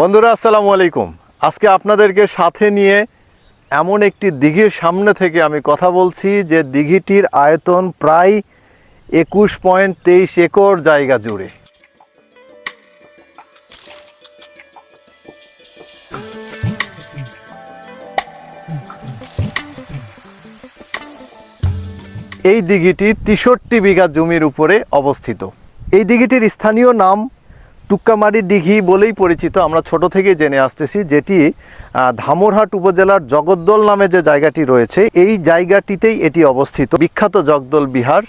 বন্ধুরা, আসসালামু আলাইকুম। আজকে আপনাদেরকে সাথে নিয়ে এমন একটি দিঘির সামনে থেকে আমি কথা বলছি, যে দিঘিটির আয়তন প্রায় একুশ পয়েন্ট তেইশ একর জায়গা জুড়ে। এই দিঘিটি তেষট্টি বিঘা জমির উপরে অবস্থিত। এই দিঘিটির স্থানীয় নাম টুক্কামারি দিঘি বলেই পরিচিত, আমরা ছোট থেকে জেনে আসতেছি যেটি ধামরহাট উপজেলার জগদ্দল নামে যে জায়গাটি রয়েছে, এই জায়গাটিতেই এটি অবস্থিত। বিখ্যাত জগদল বিহার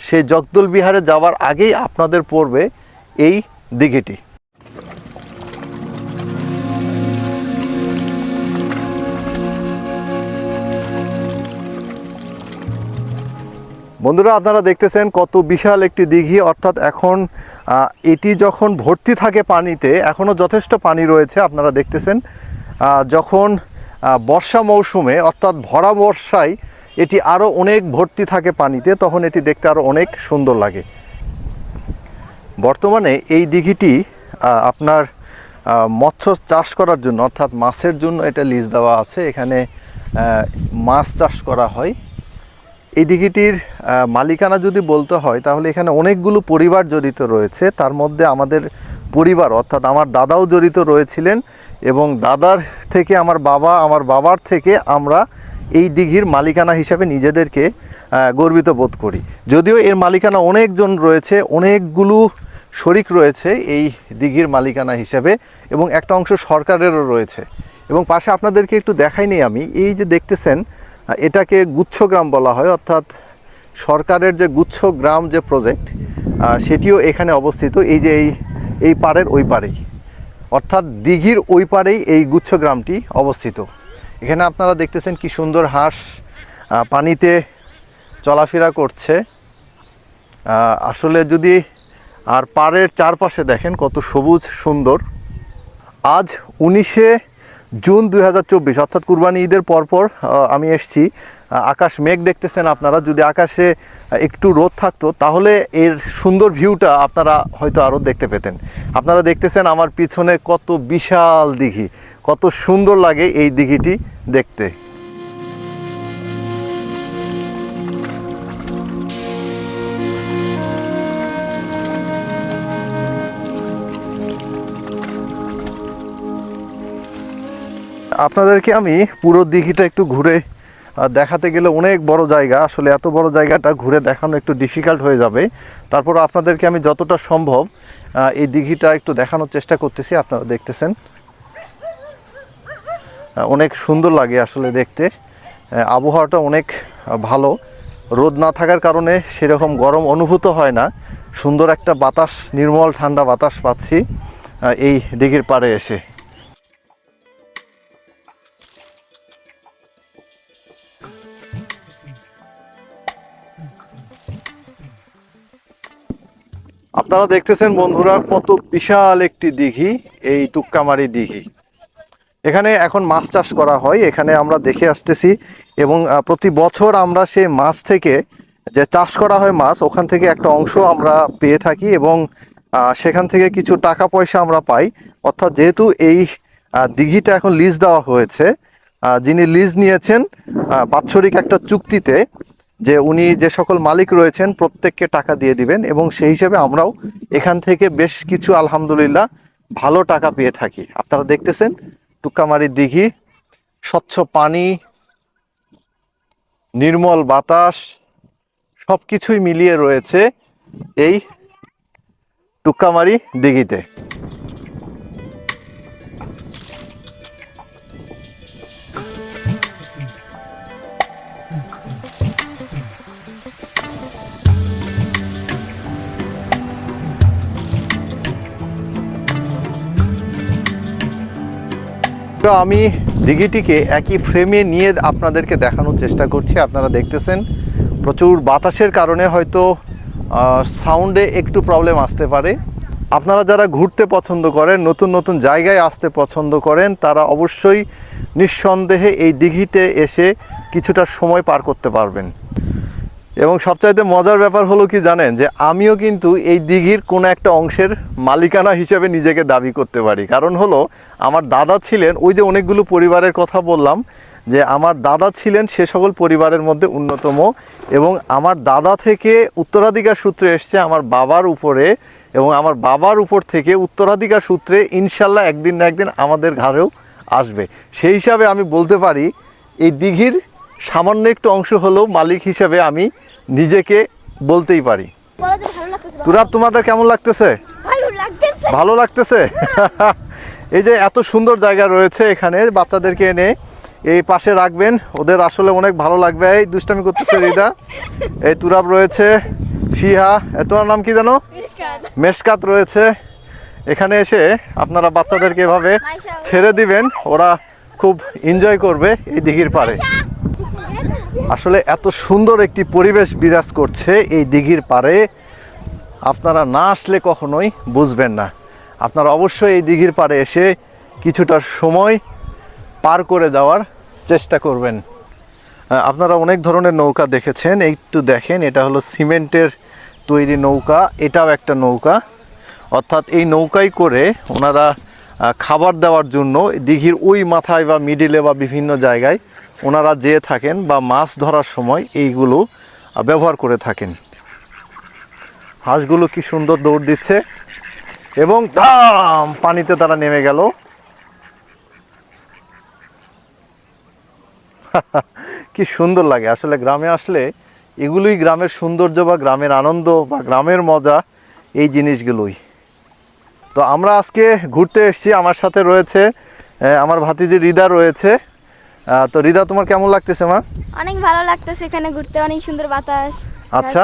সেই জগদল বিহারে যাওয়ার আগেই আপনাদের পড়বে এই দিঘিটি। বন্ধুরা, আপনারা দেখতেছেন কত বিশাল একটি দিঘি। অর্থাৎ এখন এটি যখন ভর্তি থাকে পানিতে এখনও যথেষ্ট পানি রয়েছে, আপনারা দেখতেছেন। যখন বর্ষা মৌসুমে, অর্থাৎ ভরা বর্ষায় এটি আরও অনেক ভর্তি থাকে পানিতে, তখন এটি দেখতে আরও অনেক সুন্দর লাগে। বর্তমানে এই দিঘিটি আপনার মৎস্য চাষ করার জন্য, অর্থাৎ মাছের জন্য এটা লিজ দেওয়া আছে। এখানে মাছ চাষ করা হয়। এই দিঘিটির মালিকানা যদি বলতে হয়, তাহলে এখানে অনেকগুলো পরিবার জড়িত রয়েছে। তার মধ্যে আমাদের পরিবার, অর্থাৎ আমার দাদাও জড়িত রয়েছিলেন এবং দাদার থেকে আমার বাবা, আমার বাবার থেকে আমরা এই দিঘির মালিকানা হিসাবে নিজেদেরকে গর্বিত বোধ করি। যদিও এর মালিকানা অনেকজন রয়েছে, অনেকগুলো শরিক রয়েছে এই দিঘির মালিকানা হিসাবে এবং একটা অংশ সরকারেরও রয়েছে। এবং পাশে আপনাদেরকে একটু দেখাই দেখাইনি আমি, এই যে দেখতেছেন এটাকে গুচ্ছগ্রাম বলা হয়, অর্থাৎ সরকারের যে গুচ্ছগ্রাম যে প্রজেক্ট সেটিও এখানে অবস্থিত। এই যে এই এই পাড়ের ওই পারেই অর্থাৎ দিঘির ওই পারেই এই গুচ্ছগ্রামটি অবস্থিত। এখানে আপনারা দেখতেছেন কি সুন্দর হাঁস পানিতে চলাফেরা করছে। আসলে যদি আর পাড়ের চারপাশে দেখেন কত সবুজ সুন্দর। আজ উনিশে জুন দু হাজার চব্বিশ, অর্থাৎ কুরবানি ঈদের পরপর আমি এসছি। আকাশ মেঘ দেখতেছেন আপনারা। যদি আকাশে একটু রোদ থাকতো, তাহলে এর সুন্দর ভিউটা আপনারা হয়তো আরও দেখতে পেতেন। আপনারা দেখতেছেন আমার পিছনে কত বিশাল দিঘি, কত সুন্দর লাগে এই দিঘিটি দেখতে। আপনাদেরকে আমি পুরো দিঘিটা একটু ঘুরে দেখাতে গেলে অনেক বড় জায়গা। আসলে এত বড় জায়গাটা ঘুরে দেখানো একটু ডিফিকাল্ট হয়ে যাবে। তারপর আপনাদেরকে আমি যতটা সম্ভব এই দিঘিটা একটু দেখানোর চেষ্টা করতেছি, আপনারা দেখতেছেন। অনেক সুন্দর লাগে আসলে দেখতে। আবহাওয়াটা অনেক ভালো। রোদ না থাকার কারণে সেরকম গরম অনুভূত হয় না। সুন্দর একটা বাতাস, নির্মল ঠান্ডা বাতাস পাচ্ছি এই দিঘির পাড়ে এসে। আপনারা দেখতেছেন বন্ধুরা কত বিশাল একটি দিঘি, এই টুক্কামারি দিঘি। এখানে এখন মাছ চাষ করা হয়, এখানে আমরা দেখে আসতেছি এবং প্রতি বছর আমরা সেই মাছ থেকে যে চাষ করা হয় মাছ, ওখান থেকে একটা অংশ আমরা পেয়ে থাকি এবং সেখান থেকে কিছু টাকা পয়সা আমরা পাই। অর্থাৎ যেহেতু এই দিঘিটা এখন লিজ দেওয়া হয়েছে যিনি লিজ নিয়েছেন বাৎসরিক একটা চুক্তিতে যে উনি যে সকল মালিক রয়েছেন, প্রত্যেককে টাকা দিয়ে দিবেন এবং সেই হিসেবে আমরাও এখান থেকে বেশ কিছু আলহামদুলিল্লাহ ভালো টাকা পেয়ে থাকি। আপনারা দেখতেছেন টুকামারি দিঘি, স্বচ্ছ পানি, নির্মল বাতাস সব কিছুই মিলিয়ে রয়েছে এই টুক্কামারি দিঘিতে। তো আমি দিঘিটিকে একই ফ্রেমে নিয়ে আপনাদেরকে দেখানোর চেষ্টা করছি। আপনারা দেখতেছেন, প্রচুর বাতাসের কারণে হয়তো সাউন্ডে একটু প্রবলেম আসতে পারে। আপনারা যারা ঘুরতে পছন্দ করেন, নতুন নতুন জায়গায় আসতে পছন্দ করেন, তারা অবশ্যই নিঃসন্দেহে এই দিঘিতে এসে কিছুটা সময় পার করতে পারবেন। এবং সবচাইতে মজার ব্যাপার হলো কি জানেন, যে আমিও কিন্তু এই দিঘির কোনো একটা অংশের মালিকানা হিসেবে নিজেকে দাবি করতে পারি। কারণ হলো, আমার দাদা ছিলেন, ওই যে অনেকগুলো পরিবারের কথা বললাম, যে আমার দাদা ছিলেন সে সকল পরিবারের মধ্যে অন্যতম এবং আমার দাদা থেকে উত্তরাধিকার সূত্রে এসছে আমার বাবার উপরে এবং আমার বাবার উপর থেকে উত্তরাধিকার সূত্রে ইনশাল্লাহ একদিন না একদিন আমাদের ঘরেও আসবে। সেই হিসাবে আমি বলতে পারি, এই দিঘির সামান্য একটু অংশ হলেও মালিক হিসেবে আমি নিজেকে বলতেই পারি। তুরাব তোমাদের কেমন লাগতেছে? ভালো লাগতেছে। এই যে এত সুন্দর জায়গা রয়েছে এখানে বাচ্চাদেরকে এনে এই পাশে রাখবেন। ওদের আসলে অনেক ভালো লাগবে। এই দুষ্টামি করতেছে রিদা। এই তুরাব রয়েছে ফিহা এ, তোমার নাম কি জানো। মেশকাত। রয়েছে। এখানে এসে আপনারা বাচ্চাদেরকে এভাবে ছেড়ে দিবেন। ওরা খুব এনজয় করবে এই দিঘির পাড়ে। আসলে এত সুন্দর একটি পরিবেশ বিরাজ করছে এই দিঘির পাড়ে। আপনারা না আসলে কখনোই বুঝবেন না। আপনারা অবশ্যই এই দিঘির পাড়ে এসে কিছুটা সময় পার করে যাওয়ার চেষ্টা করবেন। আপনারা অনেক ধরনের নৌকা দেখেছেন, একটু দেখেন, এটা হলো সিমেন্টের তৈরি নৌকা, এটাও একটা নৌকা। অর্থাৎ এই নৌকায় করে ওনারা খাবার দেওয়ার জন্য দিঘির ওই মাথায় বা মিডিলে বা বিভিন্ন জায়গায় ওনারা যেয়ে থাকেন বা মাছ ধরার সময় এইগুলো ব্যবহার করে থাকেন। হাঁসগুলো কি সুন্দর দৌড় দিচ্ছে এবং দাম, পানিতে তারা নেমে গেল। কি সুন্দর লাগে। আসলে গ্রামে আসলে এগুলোই গ্রামের সৌন্দর্য বা গ্রামের আনন্দ বা গ্রামের মজা, এই জিনিসগুলোই। তো আমরা আজকে ঘুরতে এসেছি। আমার সাথে রয়েছে আমার ভাতিজি রিদা রয়েছে। তো রিদা তোমার কেমন লাগতেছে মা? অনেক ভালো লাগতেছে এখানে ঘুরতে অনেক সুন্দর বাতাস আচ্ছা।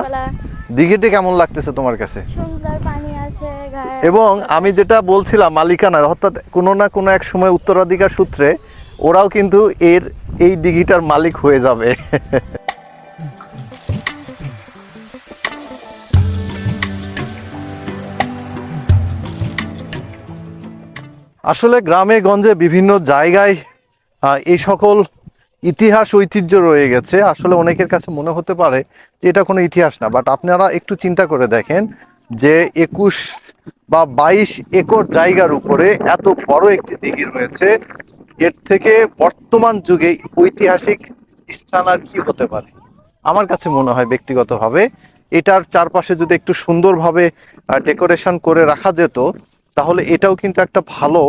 দিঘিটি কেমন লাগতেছে তোমার কাছে? সুন্দর পানি আছে এবং আমি যেটা বলছিলাম মালিকানার অর্থাৎ কোনো না কোনো এক সময় উত্তরাধিকার সূত্রে ওরাও কিন্তু এর এই দিঘিটার মালিক হয়ে যাবে। আসলে গ্রামে গঞ্জে বিভিন্ন জায়গায় এই সকল ইতিহাস ঐতিহ্য রয়ে গেছে। আসলে অনেকের কাছে মনে হতে পারে যে এটা কোনো ইতিহাস না বাট আপনারা একটু চিন্তা করে দেখেন যে একুশ বা বাইশ একর জায়গার উপরে এত বড় একটি দিঘি রয়েছে। এর থেকে বর্তমান যুগে ঐতিহাসিক স্থান আর কি হতে পারে? আমার কাছে মনে হয় ব্যক্তিগতভাবে এটার চারপাশে যদি একটু সুন্দরভাবে ডেকোরেশন করে রাখা যেত, তাহলে এটাও কিন্তু একটা ভালো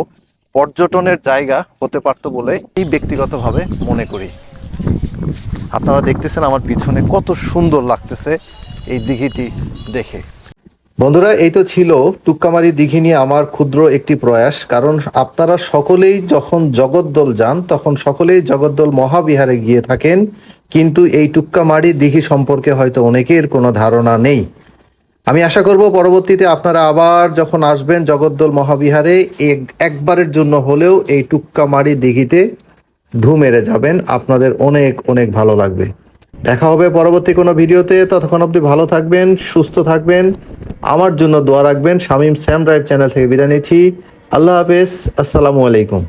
পর্যটনের জায়গা হতে পারতো বলে এই ব্যক্তিগতভাবে মনে করি। আপনারা দেখতেছেন আমার পিছনে কত সুন্দর লাগতেছে এই দিঘিটি দেখে। বন্ধুরা, এই তো ছিল টুক্কামারি দিঘি নিয়ে আমার ক্ষুদ্র একটি প্রয়াস। কারণ আপনারা সকলেই যখন জগদ্দল যান, তখন সকলেই জগদ্দল মহাবিহারে গিয়ে থাকেন। কিন্তু এই টুক্কামারি দিঘি সম্পর্কে হয়তো অনেকের কোনো ধারণা নেই। আমি আশা করব পরবর্তীতে আপনারা আবার যখন আসবেন জগদ্দল মহাবিহারে এক- একবারের জন্য হলেও এই টুক্কামারি দিঘিতে ঢু মেরে যাবেন। আপনাদের অনেক অনেক ভালো লাগবে। দেখা হবে পরবর্তী কোনো ভিডিওতে। ততক্ষণ অবধি ভালো থাকবেন, সুস্থ থাকবেন। আমার জন্য দোয়া রাখবেন। শামীম স্যাম ড্রাইভ চ্যানেল থেকে বিদায় নিচ্ছি। আল্লাহ হাফেজ। আসসালামু আলাইকুম।